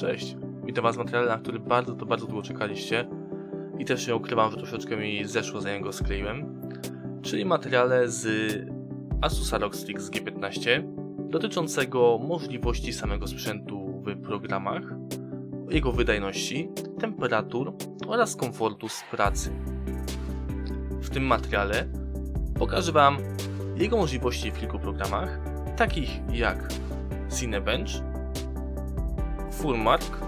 Cześć, witam was materiale, na który bardzo to bardzo długo czekaliście i też nie ukrywam, że troszeczkę mi zeszło zanim go skleiłem, czyli materiale z Asusa ROG Strix G15 dotyczącego możliwości samego sprzętu w programach, jego wydajności, temperatur oraz komfortu z pracy. W tym materiale pokażę wam jego możliwości w kilku programach, takich jak Cinebench, Fullmark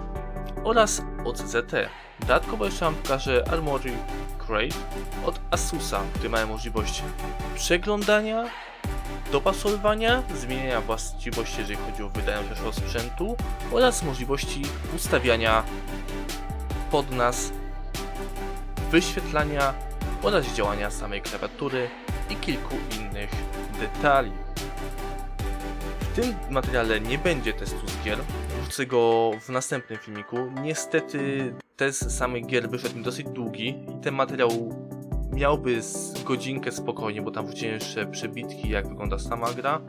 oraz OCZT. Dodatkowo jeszcze Wam pokażę Armory Crate od Asusa, które mają możliwość przeglądania, dopasowywania, zmieniania właściwości, jeżeli chodzi o wydajność naszego sprzętu oraz możliwości ustawiania pod nas, wyświetlania oraz działania samej klawiatury i kilku innych detali. W tym materiale nie będzie testu z gier, wrzucę go w następnym filmiku. Niestety test samych gier wyszedł mi dosyć długi i ten materiał miałby z godzinkę spokojnie, bo tam wrzuciłem jeszcze przebitki, jak wygląda sama gra.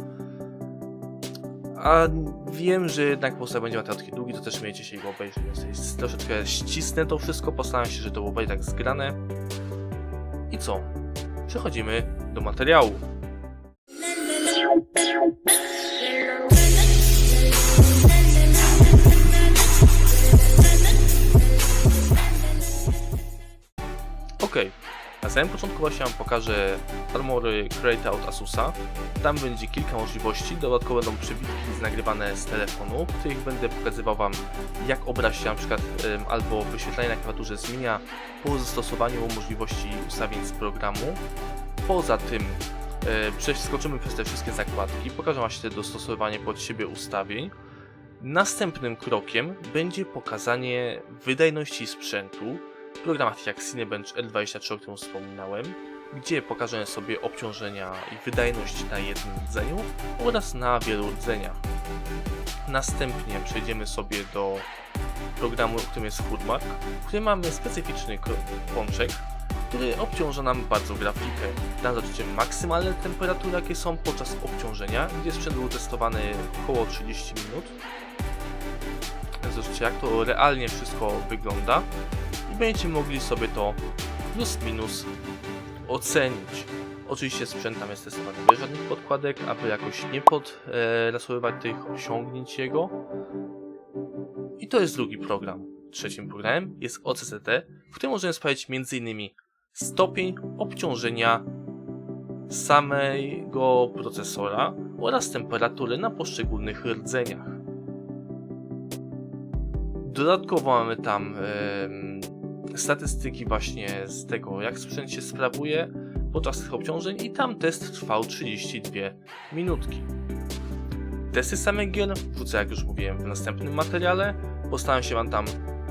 A wiem, że jednak po prostu jak będzie materiał taki długi, to też miejcie się go obejrzeć, więc troszeczkę ścisnę to wszystko, postaram się, że to było tak zgrane. I co? Przechodzimy do materiału. Okej, na samym początku właśnie Wam pokażę Armory Crate od Asusa. Tam będzie kilka możliwości, dodatkowo będą przebitki nagrywane z telefonu, w których będę pokazywał Wam jak obrać się na przykład albo wyświetlanie na klawiaturze zmienia po zastosowaniu możliwości ustawień z programu. Poza tym przeskoczymy przez te wszystkie zakładki, pokażę właśnie dostosowanie pod siebie ustawień. Następnym krokiem będzie pokazanie wydajności sprzętu, programach jak Cinebench L23, o którym wspominałem, gdzie pokażę sobie obciążenia i wydajność na jednym rdzeniu oraz na wielu rdzeniach. Następnie przejdziemy sobie do programu, którym jest Foodmark, w którym mamy specyficzny pączek, który obciąża nam bardzo grafikę. Tam zobaczycie maksymalne temperatury, jakie są podczas obciążenia, gdzie sprzęt był testowany około 30 minut. Zobaczycie, jak to realnie wszystko wygląda i będziecie mogli sobie to plus minus ocenić. Oczywiście sprzęt tam jest testowany bez żadnych podkładek, aby jakoś nie podlasowywać tych osiągnięć jego. I to jest drugi program. Trzecim programem jest OCCT, w którym możemy sprawdzić m.in. stopień obciążenia samego procesora oraz temperatury na poszczególnych rdzeniach. Dodatkowo mamy tam statystyki właśnie z tego, jak sprzęt się sprawuje podczas tych obciążeń i tam test trwał 32 minutki. Testy samych gier wrzucę, jak już mówiłem, w następnym materiale. Postaram się wam tam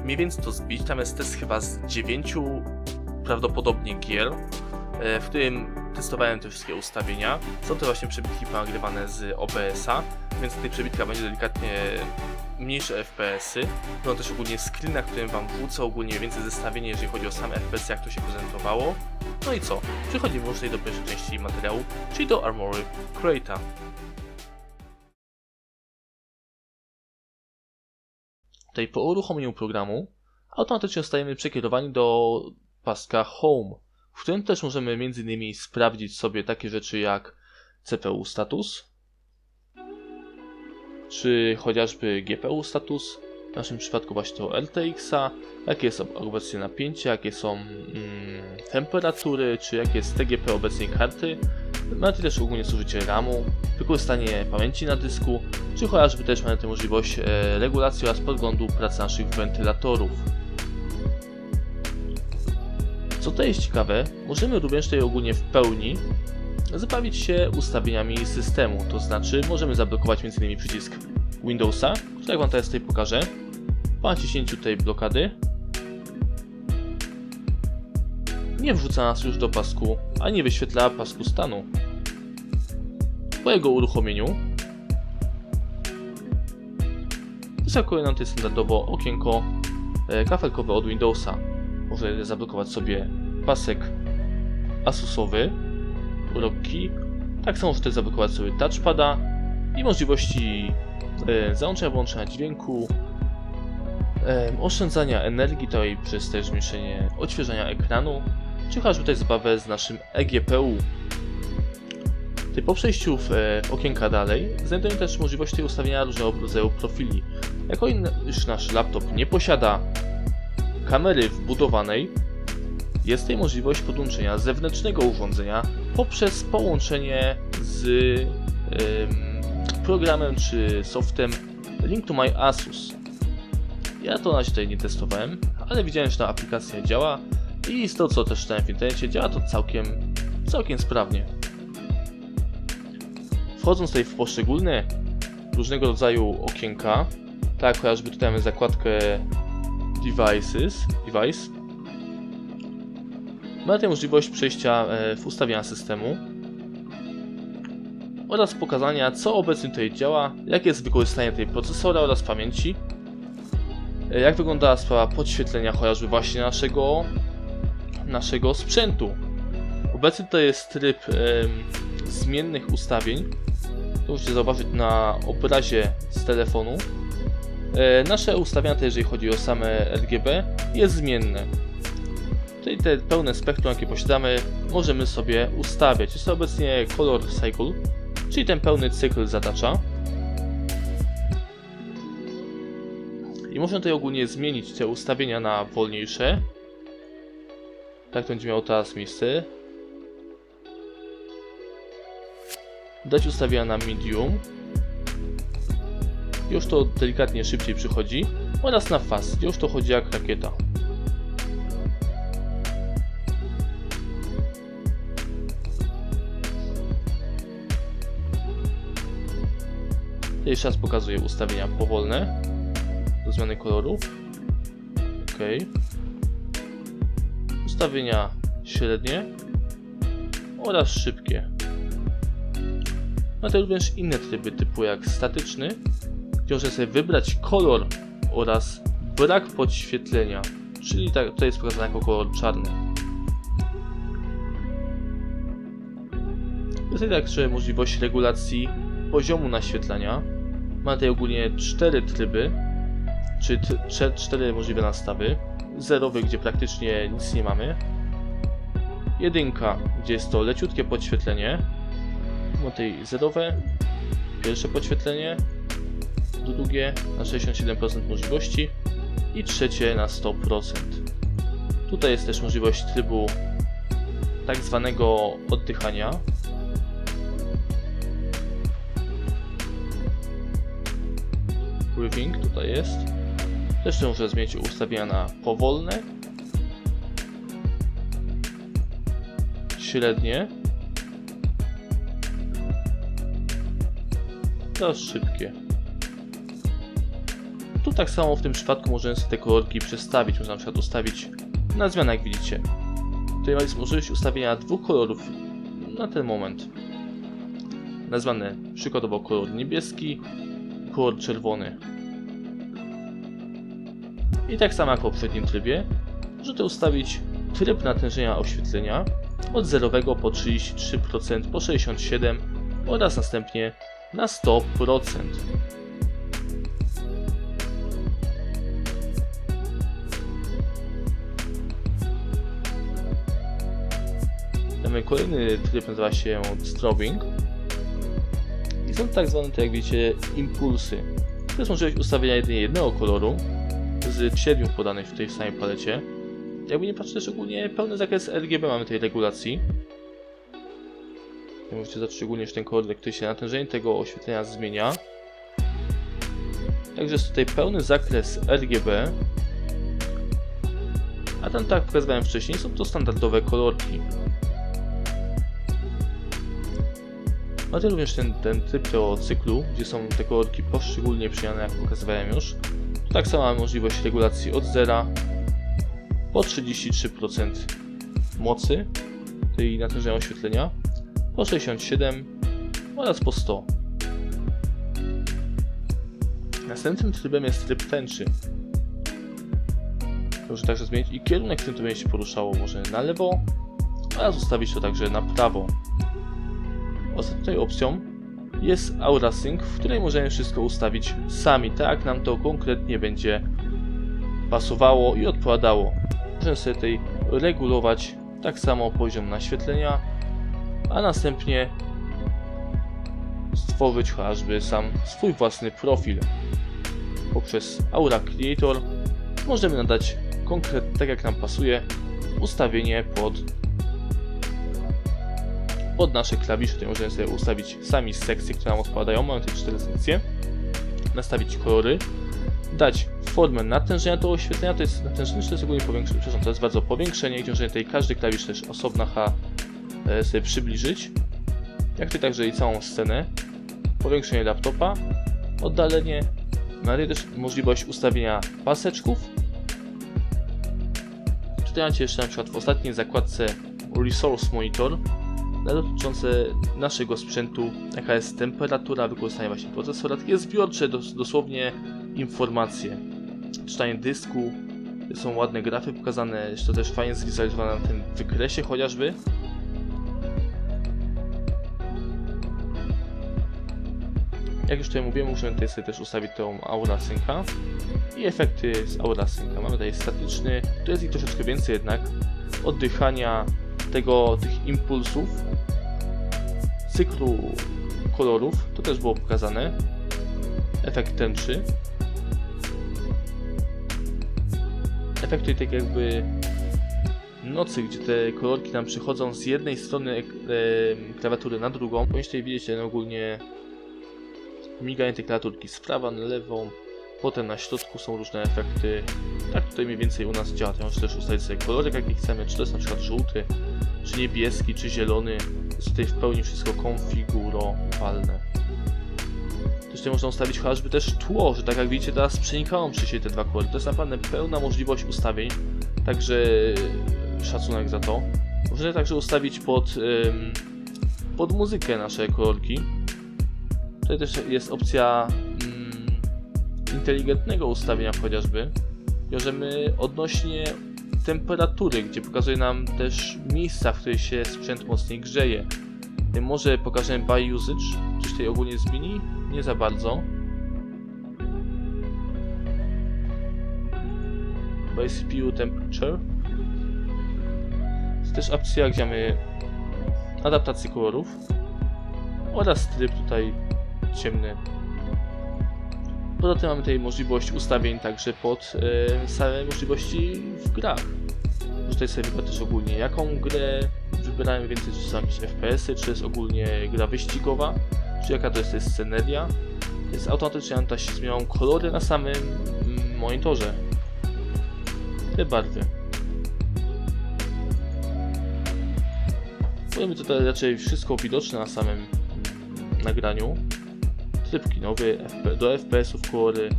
mniej więcej to zbić. Tam jest test chyba z 9 prawdopodobnie gier, e, w którym testowałem te wszystkie ustawienia. Są to właśnie przebitki ponagrywane z OBS-a, więc tej przebitka będzie delikatnie mniejsze FPS-y. Będą też ogólnie screena, którym wam wrzucę ogólnie więcej zestawienie, jeżeli chodzi o sam FPS, jak to się prezentowało. No i co? Przechodzimy już tutaj do pierwszej części materiału, czyli do Armory Crate'a. Tutaj po uruchomieniu programu automatycznie zostajemy przekierowani do paska Home, w którym też możemy m.in. sprawdzić sobie takie rzeczy jak CPU status, czy chociażby GPU status, w naszym przypadku właśnie to RTX-a, jakie jest obecnie napięcie, jakie są mm, temperatury, czy jakie jest TGP obecnej karty, mamy też ogólnie zużycie RAMu, wykorzystanie pamięci na dysku, czy chociażby też mamy tę możliwość e, regulacji oraz podglądu pracy naszych wentylatorów. Co to jest ciekawe, możemy również tutaj ogólnie w pełni zabawić się ustawieniami systemu, to znaczy możemy zablokować m.in. przycisk Windowsa, który jak Wam teraz tutaj pokażę. Po naciśnięciu tej blokady nie wrzuca nas już do pasku, a nie wyświetla pasku stanu. Po jego uruchomieniu zaskakuje nam tutaj standardowo okienko e, kafelkowe od Windowsa. Może zablokować sobie pasek Asusowy, Key. Tak samo możecie zablokować sobie touchpada i możliwości załączenia, włączenia dźwięku oszczędzania energii, i przez też zmniejszenie odświeżania ekranu, czy chociażby tutaj zabawę z naszym E eGPU. Tutaj po przejściu w e, okienka dalej, znajdujemy też możliwość tutaj ustawienia różnego rodzaju profili. Jako iż nasz laptop nie posiada kamery wbudowanej, jest tutaj możliwość podłączenia zewnętrznego urządzenia poprzez połączenie z em, programem czy softem Link to My Asus. Ja to na razie tutaj nie testowałem, ale widziałem, że ta aplikacja działa i z to co też czytałem w internecie działa to całkiem, całkiem sprawnie. Wchodząc tutaj w poszczególne różnego rodzaju okienka, tak chociażby tutaj mamy zakładkę Devices, Device, mamy tutaj możliwość przejścia e, w ustawienia systemu oraz pokazania co obecnie tutaj działa, jakie jest wykorzystanie tej procesora oraz pamięci, e, jak wygląda sprawa podświetlenia chociażby właśnie naszego, naszego sprzętu. Obecnie to jest tryb zmiennych ustawień, to możecie zobaczyć na obrazie z telefonu. E, nasze ustawienia, te, jeżeli chodzi o same RGB, jest zmienne. Tutaj te pełne spektrum, jakie posiadamy, możemy sobie ustawiać. Jest to obecnie Color Cycle, czyli ten pełny cykl zatacza. I można tutaj ogólnie zmienić te ustawienia na wolniejsze. Tak to będzie miało teraz miejsce. Dać ustawienia na medium. Już to delikatnie szybciej przychodzi. Oraz na fast, już to chodzi jak rakieta. Jeszcze raz pokazuję ustawienia powolne do zmiany koloru. OK. Ustawienia średnie oraz szybkie. Mamy również inne tryby typu jak statyczny, gdzie możemy sobie wybrać kolor oraz brak podświetlenia, czyli tak, tutaj jest pokazane jako kolor czarny. Jest także możliwość regulacji poziomu naświetlania. Mamy tutaj ogólnie cztery tryby, czy t- cztery możliwe nastawy. Zerowy, gdzie praktycznie nic nie mamy. Jedynka, gdzie jest to leciutkie podświetlenie. Mamy tutaj zerowe, pierwsze podświetlenie, drugie na 67% możliwości i trzecie na 100%. Tutaj jest też możliwość trybu tak zwanego oddychania. Breathing tutaj jest. Też muszę zmienić ustawienia na powolne, średnie oraz szybkie. Tu tak samo w tym przypadku możemy sobie te kolorki przestawić. Można na przykład ustawić na zmianę, jak widzicie. Tutaj jest możliwość ustawienia dwóch kolorów na ten moment. Nazwane przykładowo kolor niebieski, kolor czerwony. I tak samo jak w poprzednim trybie, możecie ustawić tryb natężenia oświetlenia od 0 po 33%, po 67% oraz następnie na 100%. Mamy kolejny tryb, nazywa się strobing. I są tak zwane, jak widzicie, impulsy. Jest możliwość ustawienia jedynie jednego koloru z siedmiu podanych w samej palecie. Jakby nie patrzeć, ogólnie pełny zakres RGB mamy tej regulacji. Jak możecie zobaczyć szczególnie, że ten kolor, który się natężenie tego oświetlenia zmienia. Także jest tutaj pełny zakres RGB. A tam tak jak pokazywałem wcześniej, są to standardowe kolorki. Mamy również ten, ten typ tego cyklu, gdzie są te kolorki poszczególnie przyjane, jak pokazywałem już. Tak samo mamy możliwość regulacji od 0 po 33% mocy tej natężenia oświetlenia, po 67 oraz po 100. Następnym trybem jest tryb tęczy. Może także zmienić i kierunek, w którym to będzie się poruszało, może na lewo, oraz ustawić to także na prawo. Ostatnią opcją jest Aura Sync, w której możemy wszystko ustawić sami, tak jak nam to konkretnie będzie pasowało i odpowiadało. Możemy sobie tutaj regulować tak samo poziom naświetlenia, a następnie stworzyć chociażby sam swój własny profil. Poprzez Aura Creator możemy nadać konkretnie, tak jak nam pasuje, ustawienie pod pod nasze klawisze. Tutaj możemy sobie ustawić sami sekcje, które nam odpowiadają. Mamy te cztery sekcje. Nastawić kolory. Dać formę natężenia tego oświetlenia. To jest natężenie, to jest powiększenie. To jest bardzo powiększenie i dążenie tutaj każdy klawisz też osobna H e, sobie przybliżyć. Jak tutaj także i całą scenę. Powiększenie laptopa. Oddalenie. Mamy też możliwość ustawienia paseczków. Tutaj macie jeszcze na przykład w ostatniej zakładce Resource Monitor dotyczące naszego sprzętu, jaka jest temperatura wykorzystania właśnie procesora, takie zbiorcze dos dosłownie informacje. Czytanie dysku, są ładne grafy pokazane, jest to też fajnie zwizualizowane na tym wykresie chociażby. Jak już tutaj mówiłem, możemy tutaj sobie też ustawić tą aura synca i efekty z aura synca. Mamy tutaj statyczny, tu jest ich troszeczkę więcej jednak, oddychania, tego, tych impulsów, cyklu kolorów, to też było pokazane, efekt tęczy, efekt tutaj tak jakby nocy, gdzie te kolorki nam przychodzą z jednej strony e, klawiatury na drugą. Widzieć ten ogólnie miganie tej klawiaturki z prawa na lewą, potem na środku są różne efekty. Tak tutaj mniej więcej u nas działa. To możemy też ustalić sobie kolorek jaki chcemy, czy to jest na przykład żółty, czy niebieski, czy zielony. Jest tutaj w pełni wszystko konfigurowalne. Tutaj można ustawić chociażby też tło, że tak jak widzicie teraz przenikają przy siebie te dwa kolory. To jest naprawdę pełna możliwość ustawień, także szacunek za to. Możemy także ustawić pod, pod muzykę nasze kolorki. Tutaj też jest opcja inteligentnego ustawienia chociażby. Bierzemy odnośnie temperatury, gdzie pokazuje nam też miejsca, w których się sprzęt mocniej grzeje. Może pokażemy by usage, coś tutaj ogólnie zmieni? Nie za bardzo. By CPU temperature. Jest też opcja, gdzie mamy adaptację kolorów oraz tryb tutaj ciemny. Poza tym mamy tutaj możliwość ustawień także pod e, same możliwości w grach. Tutaj sobie wybrać też ogólnie jaką grę wybierałem więcej, czy są jakieś FPS-y, czy jest ogólnie gra wyścigowa, czy jaka to jest, to jest sceneria. Jest automatycznie tam się zmieniają kolory na samym mm, monitorze. Te barwy. Powiem tutaj raczej wszystko widoczne na samym mm, nagraniu tryb kinowy, do FPS-ów kolory,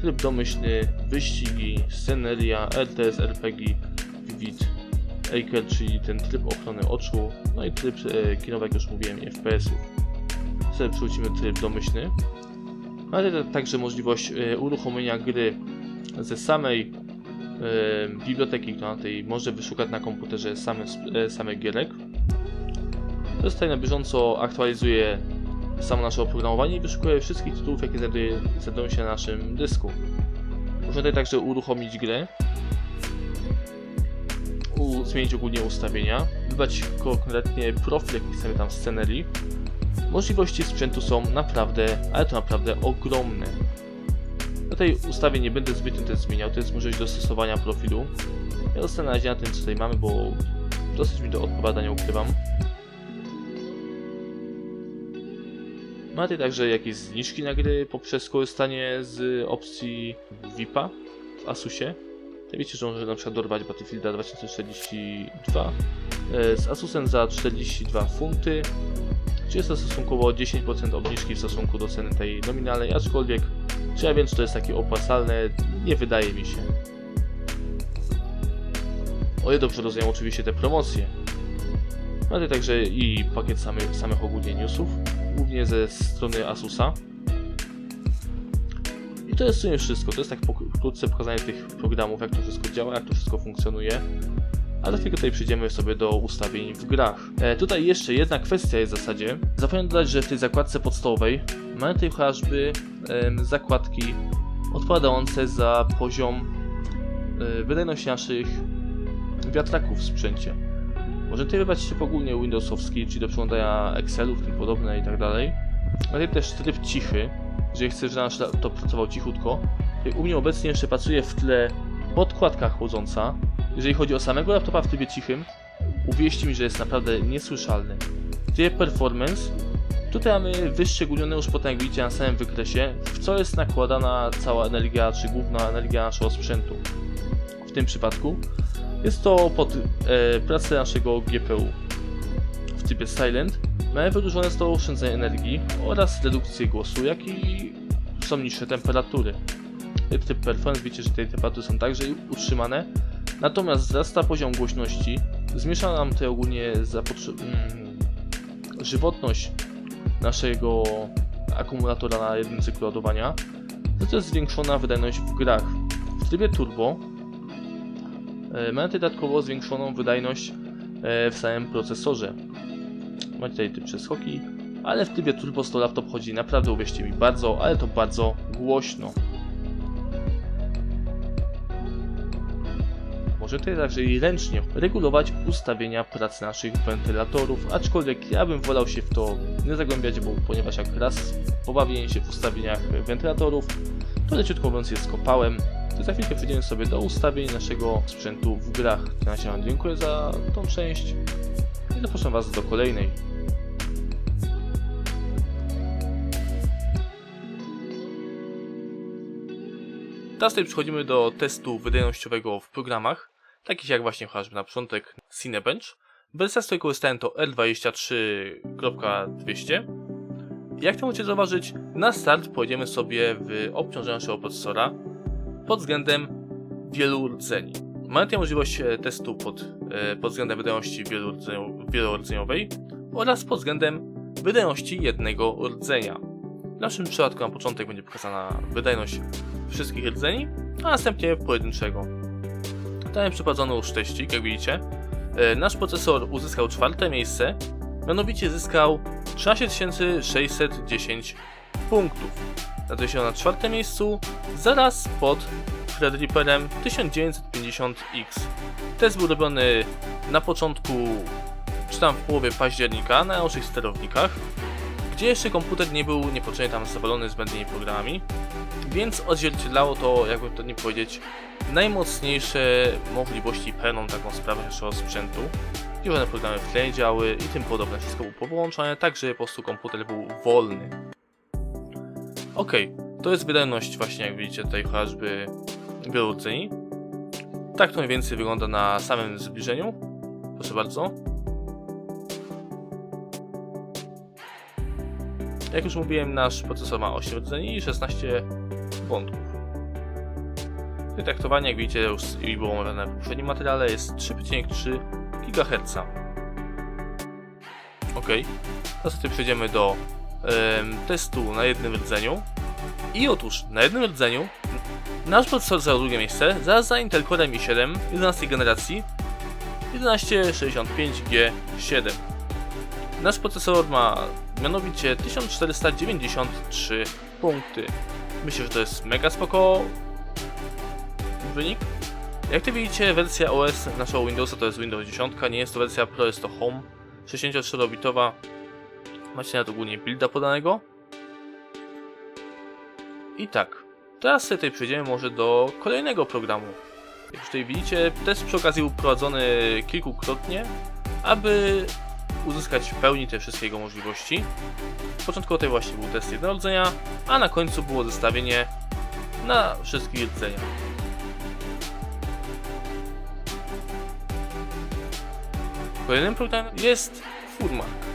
tryb domyślny, wyścigi, sceneria, RTS, RPG, Vivid, Aker, czyli ten tryb ochrony oczu, no i tryb e, kinowy, jak już mówiłem, FPS-ów. Sobie przerzucimy tryb domyślny. Mamy także możliwość e, uruchomienia gry ze samej e, biblioteki, która tej może wyszukać na komputerze same, e, same gierek. Tutaj na bieżąco aktualizuje samo nasze oprogramowanie i wyszukuje wszystkich tytułów, jakie znajdują się na naszym dysku. Można tutaj także uruchomić grę, zmienić ogólnie ustawienia, wybrać konkretnie profil, jaki chcemy tam scenerii. Możliwości sprzętu są naprawdę, ale to naprawdę ogromne. Na tej ustawie nie będę zbytnio też zmieniał, to jest możliwość dostosowania profilu. Ja zostanę na tym, co tutaj mamy, bo dosyć mi to odpowiada, nie ukrywam. Macie także jakieś zniżki na gry poprzez korzystanie z opcji VIP-a w Asusie. Wiecie, że może na przykład dorwać Battlefielda 2042 e, z Asusem za 42 funty, czy jest to stosunkowo 10% obniżki w stosunku do ceny tej nominalnej, aczkolwiek czy ja wiem, czy to jest takie opłacalne, nie wydaje mi się. O dobrze rozumiem oczywiście te promocje. Mamy także i pakiet samych, samych ogólnie newsów, głównie ze strony Asusa. I to jest w sumie wszystko. To jest tak pokrótce pokazanie tych programów, jak to wszystko działa, jak to wszystko funkcjonuje. A za chwilkę tutaj przejdziemy sobie do ustawień w grach. E, tutaj jeszcze jedna kwestia jest w zasadzie. Zapomniałem dodać, że w tej zakładce podstawowej mamy tutaj chociażby e, zakładki odpowiadające za poziom e, wydajności naszych wiatraków w sprzęcie. Tutaj wybrać tryb ogólnie Windowsowski, czyli do przeglądania Excelów, tym podobne i tak dalej. Ale też tryb cichy, jeżeli chcesz, żeby nasz laptop pracował cichutko. U mnie obecnie jeszcze pracuje w tle podkładka chłodząca. Jeżeli chodzi o samego laptopa w trybie cichym, uwierzcie mi, że jest naprawdę niesłyszalny. W performance, tutaj mamy wyszczególnione już potem, jak widzicie na samym wykresie, w co jest nakładana cała energia, czy główna energia naszego sprzętu. W tym przypadku jest to pod e, pracę naszego GPU. W trybie Silent mamy wydłużone z to oszczędzenie energii oraz redukcję głosu, jak i są niższe temperatury. Tryb Performance widzicie, że te temperatury są także utrzymane, natomiast wzrasta poziom głośności, zmniejsza nam tutaj ogólnie mm, żywotność naszego akumulatora na jednym cyklu ładowania, to jest zwiększona wydajność w grach. W trybie turbo mamy tutaj dodatkowo zwiększoną wydajność e, w samym procesorze. Macie tutaj te przeskoki, ale w trybie turbo 100 laptop chodzi naprawdę, uwierzcie mi, bardzo, ale to bardzo głośno. Może tutaj także i ręcznie regulować ustawienia pracy naszych wentylatorów, aczkolwiek ja bym wolał się w to nie zagłębiać, bo ponieważ jak raz pobawiłem się w ustawieniach wentylatorów, to leciutko mówiąc je skopałem, to za chwilkę przejdziemy sobie do ustawień naszego sprzętu w grach. Na razie dziękuję za tą część i zapraszam was do kolejnej. Teraz tutaj przechodzimy do testu wydajnościowego w programach, takich jak właśnie chociażby na początek Cinebench. Wersja, z której korzystałem to R23.200. Jak to możecie zauważyć, na start pojedziemy sobie w obciążeniu naszego procesora pod względem wielu rdzeni. Mamy tutaj możliwość e, testu pod, e, pod względem wydajności wielordzeniowej oraz pod względem wydajności jednego rdzenia. W naszym przypadku na początek będzie pokazana wydajność wszystkich rdzeni, a następnie pojedynczego. Tutaj przeprowadzono już teścik, jak widzicie. E, Nasz procesor uzyskał czwarte miejsce, mianowicie zyskał 13610 punktów. Znajduje się na czwartym miejscu, zaraz pod Threadripperem 1950X. Test był robiony na początku, czy tam w połowie października na naszych sterownikach, gdzie jeszcze komputer nie był niepotrzebnie tam zawalony zbędnymi programami, więc odzwierciedlało to, jakby to nie powiedzieć, najmocniejsze możliwości pełną taką sprawę naszego sprzętu. One programy w i tym podobne. Wszystko było połączone, tak że po prostu komputer był wolny. Ok, to jest wydajność właśnie jak widzicie tutaj chociażby rdzeni. Tak to mniej więcej wygląda na samym zbliżeniu. Proszę bardzo. Jak już mówiłem, nasz procesor ma 8 rdzeni i 16 wątków. I traktowanie, jak widzicie, już było omawiane w poprzednim materiale, jest 3,3 GHz. Ok, teraz tutaj przejdziemy do testu na jednym rdzeniu. I otóż, na jednym rdzeniu nasz procesor zajął drugie miejsce, zaraz za Intel Core i7 11 generacji 1165G7. Nasz procesor ma mianowicie 1493 punkty. Myślę, że to jest mega spoko wynik. Jak to widzicie, wersja OS naszego Windowsa to jest Windows 10, nie jest to wersja Pro, jest to Home 64-bitowa. Macie na to ogólnie builda podanego. I tak, teraz sobie tutaj przejdziemy może do kolejnego programu. Jak tutaj widzicie, test przy okazji był prowadzony kilkukrotnie, aby uzyskać w pełni te wszystkie jego możliwości. Początkowo tutaj właśnie był test jednorodzenia, a na końcu było zestawienie na wszystkich rdzeniach. Kolejnym programem jest Furmark,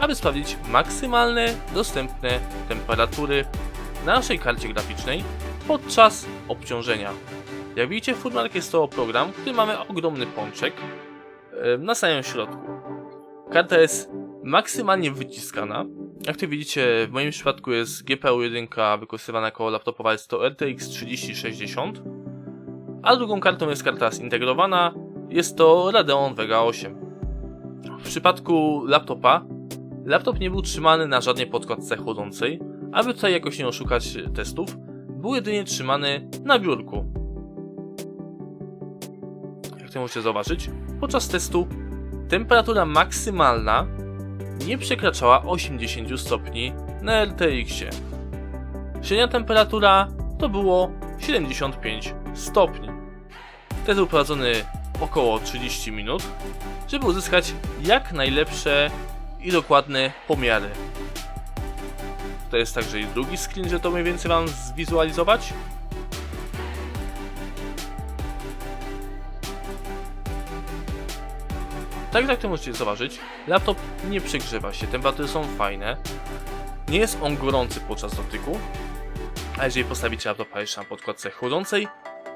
aby sprawdzić maksymalne dostępne temperatury na naszej karcie graficznej podczas obciążenia. Jak widzicie, Furmark jest to program, który mamy ogromny pączek na samym środku. Karta jest maksymalnie wyciskana. Jak tu widzicie, w moim przypadku jest GPU 1 wykorzystywana jako laptopowa, jest to RTX 3060, a drugą kartą jest karta zintegrowana, jest to Radeon Vega 8. W przypadku laptopa, laptop nie był trzymany na żadnej podkładce chłodzącej, aby tutaj jakoś nie oszukać testów, był jedynie trzymany na biurku. tutaj możecie zauważyć, podczas testu temperatura maksymalna nie przekraczała 80 stopni na RTX-ie. Średnia temperatura to było 75 stopni. Test był prowadzony około 30 minut, żeby uzyskać jak najlepsze i dokładne pomiary. To jest także i drugi screen, żeby to mniej więcej Wam zwizualizować. Tak jak to możecie zauważyć, laptop nie przegrzewa się, temperatury są fajne. Nie jest on gorący podczas dotyku, a jeżeli postawicie laptopa jeszcze na podkładce chłodzącej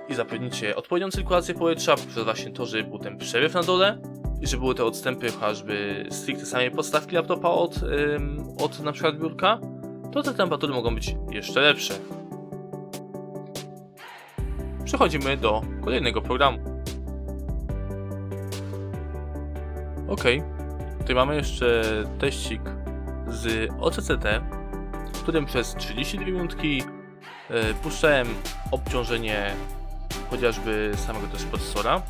i zapewnicie odpowiednią cyrkulację powietrza przez właśnie to, żeby był ten przeryw na dole że były te odstępy chociażby stricte samej podstawki laptopa od, ym, od na przykład biurka, to te temperatury mogą być jeszcze lepsze. Przechodzimy do kolejnego programu. Ok, tutaj mamy jeszcze teścik z OCCT, w którym przez 32 minutki e, puszczałem obciążenie chociażby samego też procesora,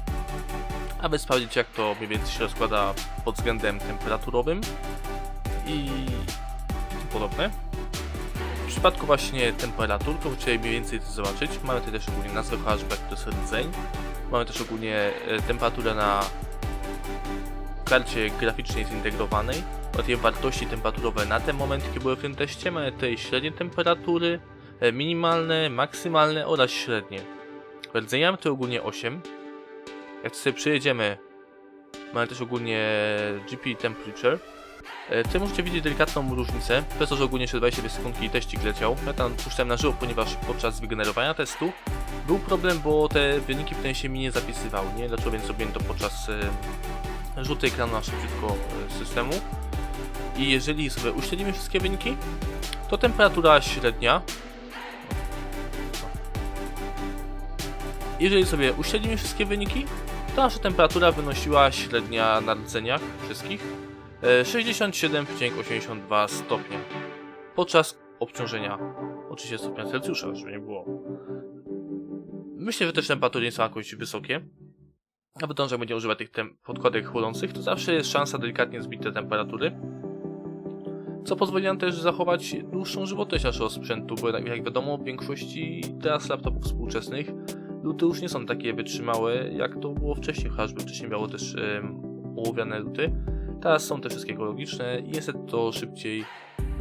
aby sprawdzić jak to mniej więcej się rozkłada pod względem temperaturowym i tym podobne. W przypadku właśnie temperatur, to chcę mniej więcej to zobaczyć. Mamy tutaj też ogólnie nazwę jak to jest rdzeń. Mamy też ogólnie e, temperaturę na karcie graficznej zintegrowanej oraz jej wartości temperaturowe na ten moment, jakie były w tym teście. Mamy tutaj średnie temperatury, e, minimalne, maksymalne oraz średnie. Rdzenia mamy to ogólnie 8. Jak sobie przejedziemy, mamy też ogólnie GP Temperature. E, Tutaj możecie widzieć delikatną różnicę, przez to, że ogólnie jeszcze 22 sekundki teścik leciał. Ja tam puszczałem na żywo, ponieważ podczas wygenerowania testu był problem, bo te wyniki potem się mi nie zapisywały, nie? Dlaczego więc zrobiłem to podczas e, rzutu ekranu na szybciutko e, systemu. I jeżeli sobie uśledzimy wszystkie wyniki, to temperatura średnia. Jeżeli sobie uśledzimy wszystkie wyniki, to nasza temperatura wynosiła średnia na rdzeniach wszystkich e, 67,82 stopnia podczas obciążenia oczywiście stopnia Celsjusza, żeby nie było. Myślę, że też temperatury nie są jakoś wysokie. Nawet to, że będzie używać tych podkładek chłodzących, to zawsze jest szansa delikatnie zbić te temperatury. Co pozwoli nam też zachować dłuższą żywotność naszego sprzętu, bo jak wiadomo, w większości teraz laptopów współczesnych luty już nie są takie wytrzymałe, jak to było wcześniej, chociażby wcześniej miało też ołowiane luty. Teraz są te wszystkie ekologiczne i niestety to szybciej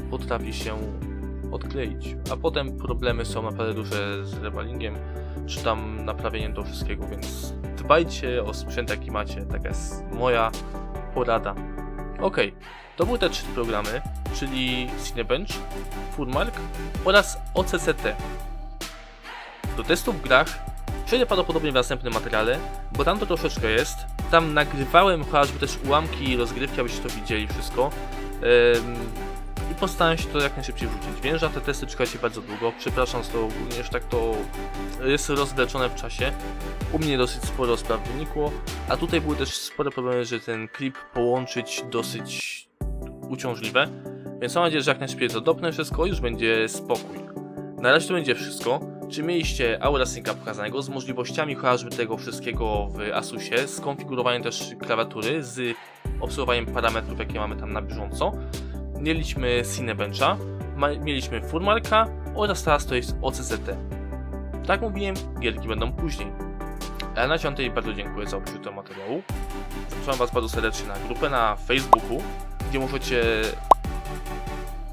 potrafi się odkleić. A potem problemy są naprawdę duże z rebalingiem, czy tam naprawieniem tego wszystkiego, więc dbajcie o sprzęt jaki macie, taka jest moja porada. Ok, to były te trzy programy, czyli Cinebench, Furmark oraz OCCT. Do testów w grach przejdę prawdopodobnie w następnym materiale, bo tam to troszeczkę jest. Tam nagrywałem chociażby też ułamki rozgrywki, abyście to widzieli wszystko. Ym, I postaram się to jak najszybciej wrzucić. Wiem, że na te testy czekacie bardzo długo. Przepraszam za to ogólnie, że tak to jest rozwleczone w czasie. U mnie dosyć sporo spraw wynikło, a tutaj były też spore problemy, że ten klip połączyć dosyć uciążliwe. Więc mam nadzieję, że jak najszybciej to dopnę wszystko, już będzie spokój. Na razie to będzie wszystko. Czy mieliście Aura Synca pokazanego z możliwościami chociażby tego wszystkiego w Asusie, z konfigurowaniem też klawiatury, z obsługowaniem parametrów, jakie mamy tam na bieżąco. Mieliśmy Cinebencha, mieliśmy Furmarka oraz teraz to jest OCCT. Tak mówiłem, gierki będą później. A na dzisiaj bardzo dziękuję za obejrzenie tego materiału. Zapraszam Was bardzo serdecznie na grupę na Facebooku, gdzie możecie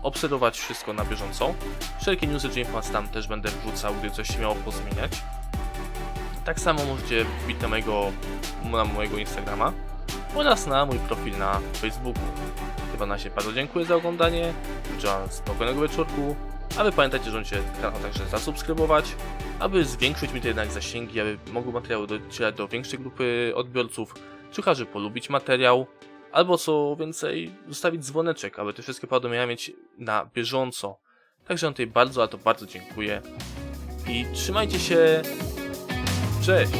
obserwować wszystko na bieżąco. Wszelkie newsy informacje tam też będę wrzucał, gdy coś się miało pozmieniać. Tak samo możecie wbić na mojego, na mojego Instagrama oraz na mój profil na Facebooku. Chyba na się bardzo dziękuję za oglądanie, życzę spokojnego wieczorku, a Wy pamiętajcie, że możecie kanał także zasubskrybować, aby zwiększyć mi to jednak zasięgi, aby mogły materiały docierać do większej grupy odbiorców, czy chociażby polubić materiał, albo co więcej, zostawić dzwoneczek, aby te wszystkie powiadomienia mieć na bieżąco. Także na tej bardzo, ale to bardzo dziękuję i trzymajcie się. Cześć!